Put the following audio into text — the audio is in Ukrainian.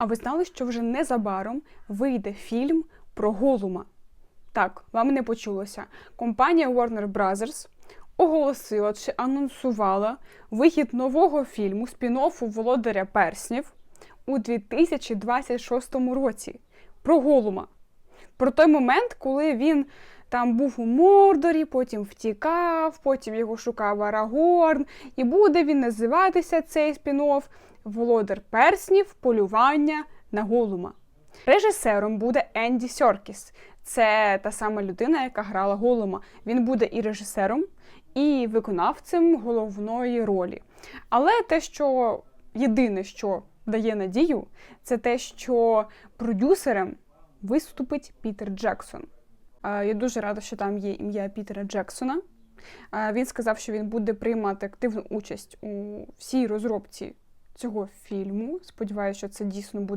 А ви знали, що вже незабаром вийде фільм про Голума? Так, вам не почулося. Компанія Warner Bros. оголосила чи анонсувала вихід нового фільму спін-оффу Володаря Перснів у 2026 році про Голума. Про той момент, коли він там був у Мордорі, потім втікав, потім його шукав Арагорн, і буде він називатися цей спін-офф Володар Перснів Полювання на Голума. Режисером буде Енді Сьоркіс. Це та сама людина, яка грала Голума. Він буде і режисером, і виконавцем головної ролі. Але те, що єдине, що дає надію, це те, що продюсером виступить Пітер Джексон. Я дуже рада, що там є ім'я Пітера Джексона. Він сказав, що він буде приймати активну участь у всій розробці цього фільму. Сподіваюся, що це дійсно буде.